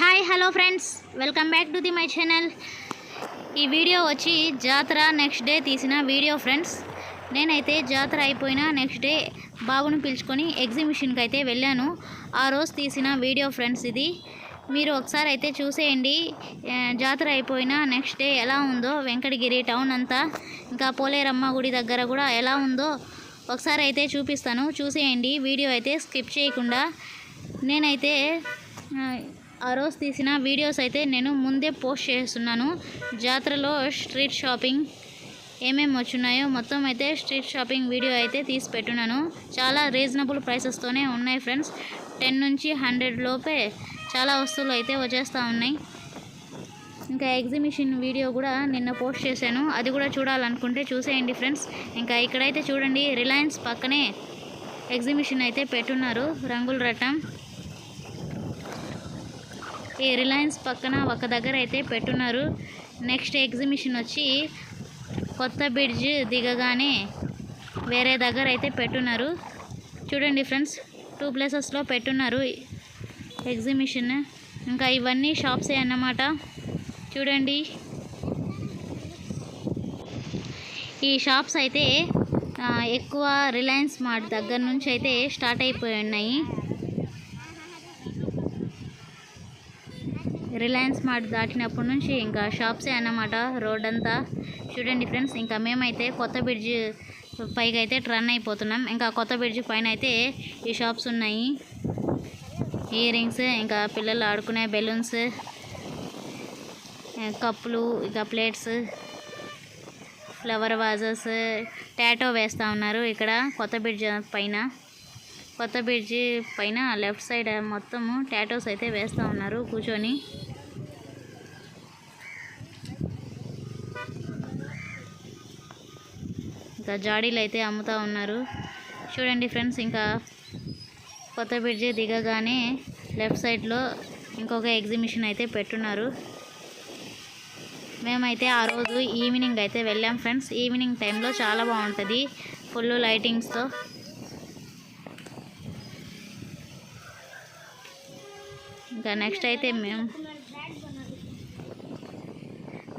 Hi hello friends. Welcome back to the my channel. ఈ video వచ్చి జాతర next day తీసిన వీడియో ఫ్రెండ్స్. నేనైతే జాతర అయిపోయిన నెక్స్ట్ డే బాబును పిలుచుకొని ఎగ్జిబిషన్కి అయితే వెళ్ళాను. ఆ రోజు తీసిన వీడియో ఫ్రెండ్స్ ఇది. మీరు ఒకసారి అయితే చూసేయండి. జాతర అయిపోయిన నెక్స్ట్ డే ఎలా ఉందో వెంకటగిరి టౌన్ అంతా ఇంకా పోలేరమ్మ గుడి దగ్గర కూడా ఎలా ఉందో ఒకసారి అయితే చూపిస్తాను. చూసేయండి. వీడియో అయితే స్కిప్ చేయకుండా. నేనైతే ఆ, రోజు తీసిన వీడియోస్ అయితే నేను ముందే పోస్ట్ చేస్తున్నాను. జాతరలో స్ట్రీట్ షాపింగ్ ఏమేమి వచ్చున్నాయో మొత్తం అయితే స్ట్రీట్ షాపింగ్ వీడియో అయితే తీసి పెట్టున్నాను. చాలా రీజనబుల్ ప్రైసెస్తోనే ఉన్నాయి ఫ్రెండ్స్. టెన్ నుంచి హండ్రెడ్ లోపే చాలా వస్తువులు అయితే వచ్చేస్తూ ఉన్నాయి. ఇంకా ఎగ్జిబిషన్ వీడియో కూడా నిన్న పోస్ట్ చేశాను. అది కూడా చూడాలనుకుంటే చూసేయండి ఫ్రెండ్స్. ఇంకా ఇక్కడైతే చూడండి రిలయన్స్ పక్కనే ఎగ్జిబిషన్ అయితే పెట్టున్నారు రంగుల రటం ఈ రిలయన్స్ పక్కన ఒక దగ్గర అయితే పెట్టున్నారు. నెక్స్ట్ ఎగ్జిబిషన్ వచ్చి కొత్త బ్రిడ్జ్ దిగగానే వేరే దగ్గర అయితే పెట్టున్నారు. చూడండి ఫ్రెండ్స్ టూ ప్లేసెస్లో పెట్టున్నారు ఎగ్జిబిషన్. ఇంకా ఇవన్నీ షాప్సే అన్నమాట. చూడండి. ఈ షాప్స్ అయితే ఎక్కువ రిలయన్స్ మార్ట్ దగ్గర నుంచి అయితే స్టార్ట్ అయిపోయి ఉన్నాయి. రిలయన్స్ మార్ట్ దాటినప్పటి నుంచి ఇంకా షాప్సే అన్నమాట రోడ్ అంతా. చూడండి ఫ్రెండ్స్ ఇంకా మేమైతే కొత్త బ్రిడ్జ్ పైకి అయితే రన్ అయిపోతున్నాం. ఇంకా కొత్త బ్రిడ్జ్ పైన అయితే ఈ షాప్స్ ఉన్నాయి. ఇయర్ రింగ్స్ ఇంకా పిల్లలు ఆడుకునే బెలూన్స్ కప్పులు ఇంకా ప్లేట్స్ ఫ్లవర్ వాజెస్ టాటో వేస్తూ ఉన్నారు ఇక్కడ కొత్త బ్రిడ్జ్ పైన. కొత్త బ్రిడ్జి పైన లెఫ్ట్ సైడ్ మొత్తము టాటోస్ అయితే వేస్తూ ఉన్నారు. కూర్చొని. ఇంకా జాడీలు అయితే అమ్ముతూ ఉన్నారు. చూడండి ఫ్రెండ్స్ ఇంకా కొత్త బ్రిడ్జి దిగగానే లెఫ్ట్ సైడ్లో ఇంకొక ఎగ్జిబిషన్ అయితే పెట్టున్నారు. మేమైతే ఆ రోజు ఈవినింగ్ అయితే వెళ్ళాం ఫ్రెండ్స్. ఈవినింగ్ టైంలో చాలా బాగుంటుంది. ఫుల్ లైటింగ్స్తో. ఇంకా నెక్స్ట్ అయితే మేము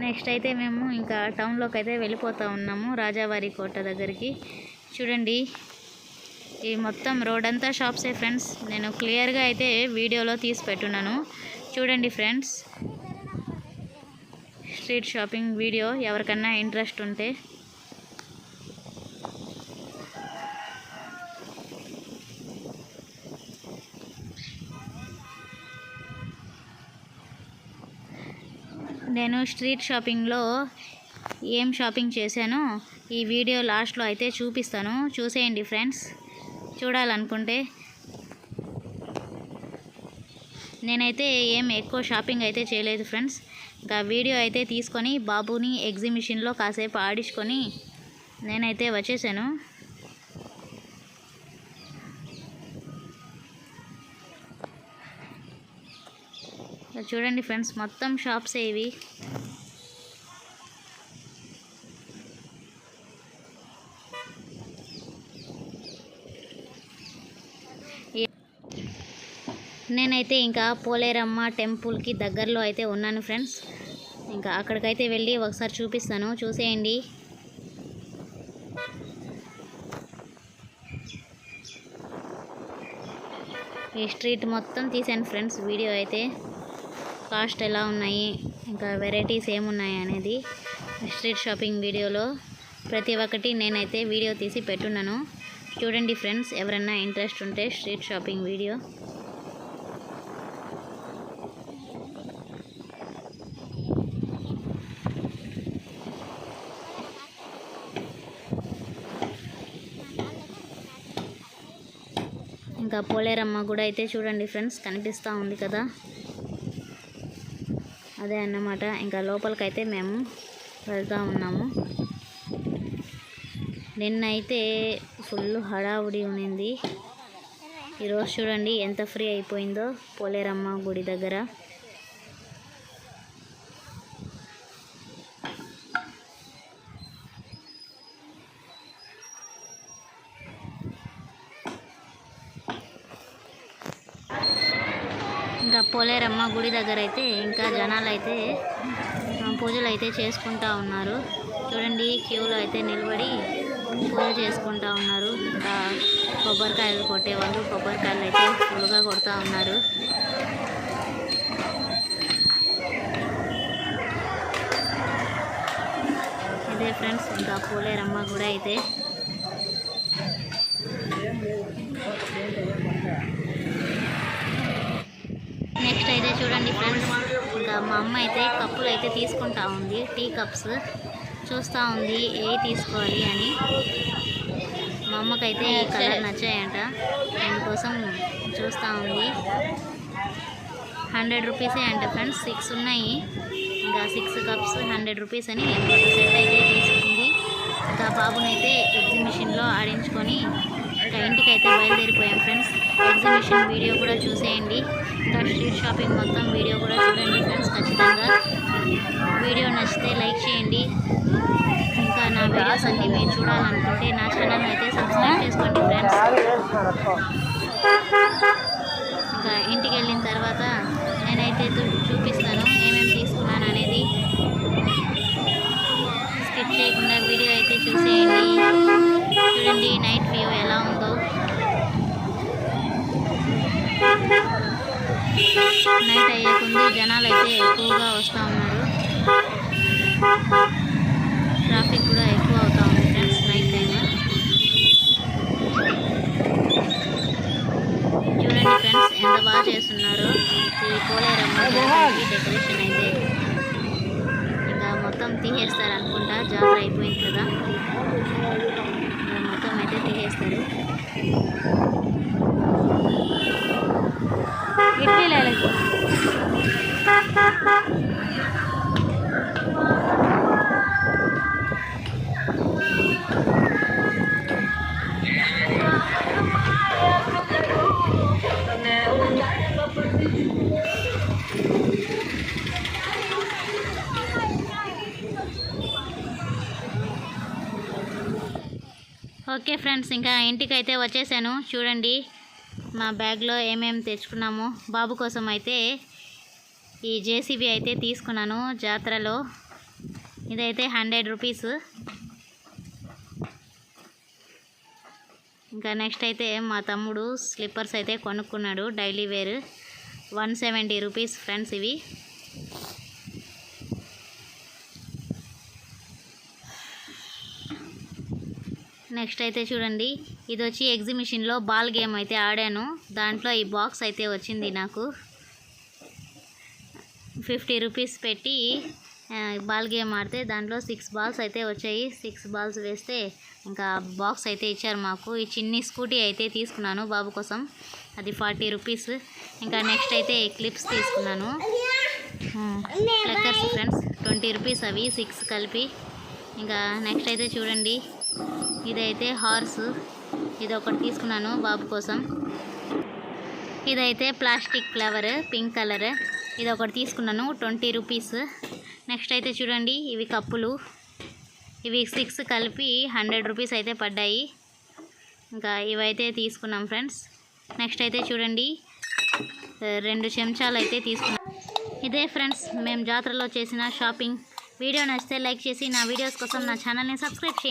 నెక్స్ట్ అయితే మేము ఇంకా టౌన్లోకి అయితే వెళ్ళిపోతూ ఉన్నాము రాజావారి కోట దగ్గరికి. చూడండి ఈ మొత్తం రోడ్ అంతా షాప్సే ఫ్రెండ్స్ నేను క్లియర్గా అయితే వీడియోలో తీసి పెట్టున్నాను. చూడండి ఫ్రెండ్స్ స్ట్రీట్ షాపింగ్ వీడియో ఎవరికన్నా ఇంట్రెస్ట్ ఉంటే. నేను స్ట్రీట్ షాపింగ్లో ఏం షాపింగ్ చేశానో ఈ వీడియో లాస్ట్లో అయితే చూపిస్తాను. చూసేయండి ఫ్రెండ్స్. చూడాలనుకుంటే నేనైతే ఏం ఎక్కువ షాపింగ్ అయితే చేయలేదు ఫ్రెండ్స్. ఇంకా వీడియో అయితే తీసుకొని బాబుని ఎగ్జిబిషన్లో కాసేపు ఆడించుకొని నేనైతే వచ్చేసాను. చూడండి ఫ్రెండ్స్ మొత్తం షాప్స్ ఇవి. నేనైతే ఇంకా పోలేరమ్మ టెంపుల్కి దగ్గరలో అయితే ఉన్నాను ఫ్రెండ్స్. ఇంకా అక్కడికైతే వెళ్ళి ఒకసారి చూపిస్తాను చూసేయండి. ఈ స్ట్రీట్ మొత్తం తీసాను ఫ్రెండ్స్ వీడియో అయితే. కాస్ట్ ఎలా ఉన్నాయి ఇంకా వెరైటీస్ ఏమున్నాయి అనేది స్ట్రీట్ షాపింగ్ వీడియోలో ప్రతి ఒక్కటి నేనైతే వీడియో తీసి పెట్టున్నాను. చూడండి ఫ్రెండ్స్ ఎవరన్నా ఇంట్రెస్ట్ ఉంటే స్ట్రీట్ షాపింగ్ వీడియో. ఇంకా పోలేరమ్మ కూడా అయితే చూడండి ఫ్రెండ్స్ కనిపిస్తూ ఉంది కదా. అదే అన్నమాట. ఇంకా లోపలికైతే మేము వెళ్తూ ఉన్నాము. నిన్నైతే ఫుల్ హడావుడి ఉన్నింది. ఈరోజు చూడండి ఎంత ఫ్రీ అయిపోయిందో పోలేరమ్మ గుడి దగ్గర. పోలేరమ్మ గుడి దగ్గర అయితే ఇంకా జనాలు అయితే పూజలు అయితే చేసుకుంటా ఉన్నారు. చూడండి క్యూలో అయితే నిలబడి పూజ చేసుకుంటా ఉన్నారు. ఇంకా కొబ్బరికాయలు కొట్టేవాళ్ళు కొబ్బరికాయలు అయితే ఫుల్గా కొడతా ఉన్నారు. ఇదే ఫ్రెండ్స్ ఇంకా పోలేరమ్మ గుడి అయితే నెక్స్ట్ అయితే చూడండి ఫ్రెండ్స్. ఇంకా మా అమ్మ అయితే కప్పులు అయితే తీసుకుంటా ఉంది. టీ కప్స్ చూస్తూ ఉంది. ఏ తీసుకోవాలి అని. మా అమ్మకైతే ఈ కలర్ నచ్చాయంట. అందుకోసం చూస్తూ ఉంది. హండ్రెడ్ రూపీసే అంట ఫ్రెండ్స్. సిక్స్ ఉన్నాయి. ఇంకా సిక్స్ కప్స్ హండ్రెడ్ రూపీస్ అని సెట్ అయితే తీసుకుంది. ఇంకా బాబునైతే ఎగ్జిబిషన్లో ఆడించుకొని ఇంకా ఇంటికి అయితే బయలుదేరిపోయాం ఫ్రెండ్స్. ఎగ్జిబిషన్ వీడియో కూడా చూసేయండి. స్ట్రీట్ షాపింగ్ మొత్తం వీడియో కూడా చూడండి ఫ్రెండ్స్ ఖచ్చితంగా. వీడియో నచ్చితే లైక్ చేయండి. ఇంకా నా వీడియోస్ అన్ని మీరు చూడాలనుకుంటే నా ఛానల్ అయితే సబ్స్క్రైబ్ చేసుకోండి ఫ్రెండ్స్. ఇంకా ఇంటికి వెళ్ళిన తర్వాత నేనైతే చూపిస్తాను ఏమేమి తీసుకున్నాను అనేది. స్కిప్ చేయకుండా వీడియో అయితే చూసేయండి. చూడండి నైట్ వ్యూ ఎలా ఉందో నైట్ అయ్యే ముందు జనాలు అయితే ఎక్కువగా వస్తూ ఉన్నారు. ట్రాఫిక్ కూడా ఎక్కువ అవుతా ఉంది ఫ్రెండ్స్ నైట్ టైం చూడండి ఫ్రెండ్స్ ఎంత బాగా చేస్తున్నారు. ఈ పోలేరమ్మ డెకరేషన్ అయితే. ఇంకా మొత్తం తీసేస్తారు అనుకుంటా జాతర అయిపోయింది కదా. మొత్తం అయితే తీసేస్తారు. ఓకే ఫ్రెండ్స్ ఇంకా ఇంటికి అయితే వచ్చేసాను. చూడండి మా బ్యాగ్లో ఏమేమి తెచ్చుకున్నాము. బాబు కోసం అయితే ఈ జేసీబీ అయితే తీసుకున్నాను జాతరలో. ఇదైతే హండ్రెడ్ రూపీస్. ఇంకా నెక్స్ట్ అయితే మా తమ్ముడు స్లిప్పర్స్ అయితే కొనుక్కున్నాడు daily wear. One seventy rupees friends ఇవి. నెక్స్ట్ అయితే చూడండి. ఇది వచ్చి ఎగ్జిబిషన్లో బాల్ గేమ్ అయితే ఆడాను. దాంట్లో ఈ బాక్స్ అయితే వచ్చింది నాకు. ఫిఫ్టీ రూపీస్ పెట్టి బాల్ గేమ్ ఆడితే దాంట్లో సిక్స్ బాల్స్ అయితే వచ్చాయి. సిక్స్ బాల్స్ వేస్తే ఇంకా బాక్స్ అయితే ఇచ్చారు మాకు. ఈ చిన్ని స్కూటీ అయితే తీసుకున్నాను బాబు కోసం. అది ఫార్టీ రూపీస్. ఇంకా నెక్స్ట్ అయితే క్లిప్స్ తీసుకున్నాను. ఫ్రెండ్స్ ట్వంటీ రూపీస్ అవి సిక్స్ కలిపి. ఇంకా నెక్స్ట్ అయితే చూడండి. ఇదైతే హార్స్. ఇది ఒకటి తీసుకున్నాను బాబు కోసం. ఇదైతే ప్లాస్టిక్ ఫ్లవర్ పింక్ కలర్. ఇది ఒకటి తీసుకున్నాను ట్వంటీ రూపీస్. నెక్స్ట్ అయితే చూడండి ఇవి కప్పులు. ఇవి సిక్స్ కలిపి హండ్రెడ్ రూపీస్ అయితే పడ్డాయి. ఇంకా ఇవైతే తీసుకున్నాం ఫ్రెండ్స్. నెక్స్ట్ అయితే చూడండి రెండు చెంచాలు అయితే తీసుకున్నాం. ఇదే ఫ్రెండ్స్ మేము జాతరలో చేసిన షాపింగ్. వీడియో నచ్చితే లైక్ చేసి నా వీడియోస్ కోసం నా ఛానల్ని సబ్స్క్రైబ్ చేయండి.